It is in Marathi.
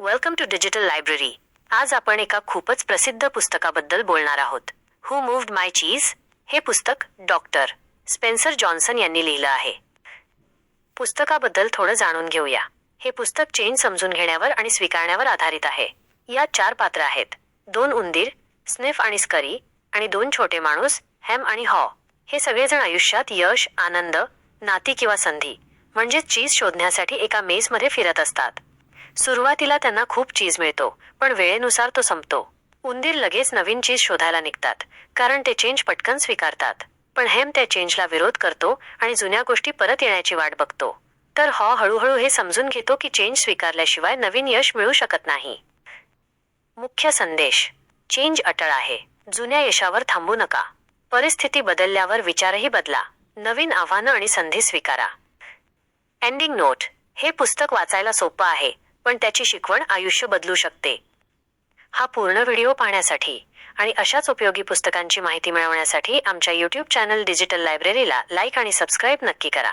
वेलकम टू डिजिटल लायब्ररी आज आपण एका खूपच प्रसिद्ध पुस्तकाबद्दल बोलणार आहोत. हु मूव्ड माय चीज हे पुस्तक डॉक्टर स्पेन्सर जॉन्सन यांनी लिहिलं आहे. पुस्तकाबद्दल थोडं जाणून घेऊया. हे पुस्तक चेंज समजून घेण्यावर आणि स्वीकारण्यावर आधारित आहे. यात चार पात्र आहेत. दोन उंदीर स्निफ आणि स्करी आणि दोन छोटे माणूस हॅम आणि हॉ. हे सगळेजण आयुष्यात यश आनंद नाती किंवा संधी म्हणजेच चीज शोधण्यासाठी एका मेसमध्ये फिरत असतात. सुरुवातीला त्यांना खूप चीज मिळतो पण वेळेनुसार तो संपतो. उंदीर लगेच नवीन चीज शोधायला निघतात कारण ते चेंज पटकन स्वीकारतात. पण हेम त्या चेंजला विरोध करतो आणि जुन्या गोष्टी परत येण्याची वाट बघतो. तर हॉ हळूहळू हे समजून घेतो की चेंज स्वीकारल्याशिवाय नवीन यश मिळू शकत नाही. मुख्य संदेश चेंज अटळ आहे. जुन्या यशावर थांबू नका. परिस्थिती बदलल्यावर विचारही बदला. नवीन आव्हानं आणि संधी स्वीकारा. एंडिंग नोट हे पुस्तक वाचायला सोपं आहे. पण त्याची शिकवण आयुष्य बदलू शकते. हा पूर्ण व्हिडिओ पाहण्यासाठी आणि अशाच उपयोगी पुस्तकांची माहिती मिळवण्यासाठी आमच्या यूट्यूब चॅनल डिजिटल लायब्ररीला लाईक आणि सबस्क्राईब नक्की करा.